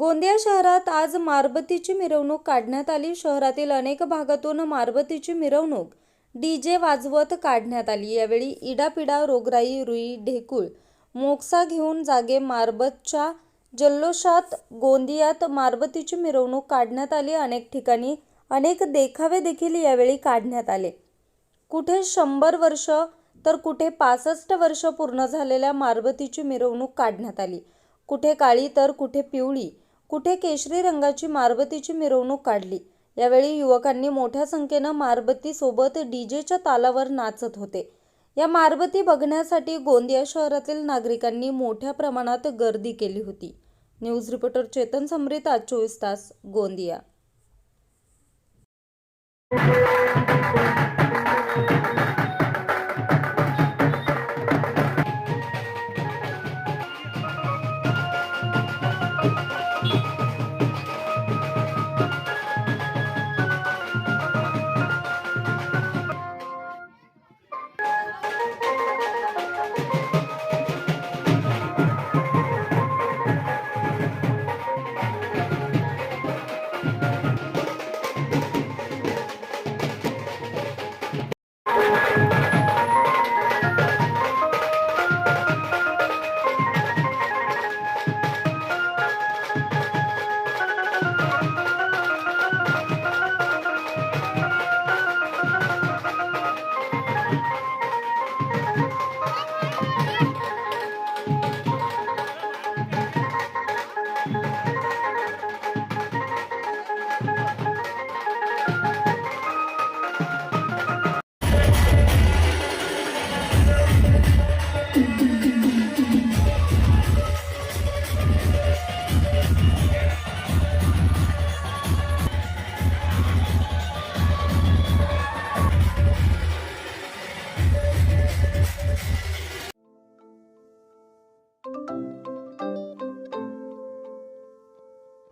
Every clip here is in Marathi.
गोंदिया शहरात आज मारबतीची मिरवणूक काढण्यात आली. शहरातील अनेक भागातून मारबतीची मिरवणूक डीजे वाजवत काढण्यात आली. यावेळी इडापिडा रोगराई रुई ढेकूळ मोक्सा घेऊन जागे मारबतच्या जल्लोषात गोंदियात मारबतीची मिरवणूक काढण्यात आली. अनेक ठिकाणी अनेक देखावे देखील यावेळी काढण्यात आले. कुठे शंभर वर्ष तर कुठे पासष्ट वर्ष पूर्ण झालेल्या मारबतीची मिरवणूक काढण्यात आली. कुठे काळी तर कुठे पिवळी. कुठे केशरी रंगाची मारबतीची मिरवणूक काढली? यावेळी युवकांनी मोठ्या संख्येनं मारबतीसोबत डीजेच्या तालावर नाचत होते. या मारबती बघण्यासाठी गोंदिया शहरातील नागरिकांनी मोठ्या प्रमाणात गर्दी केली होती. न्यूज रिपोर्टर चेतन समृत आज चोवीस तास गोंदिया.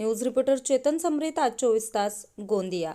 न्यूज रिपोर्टर चेतन समरीत आज चोवीस तास गोंदिया.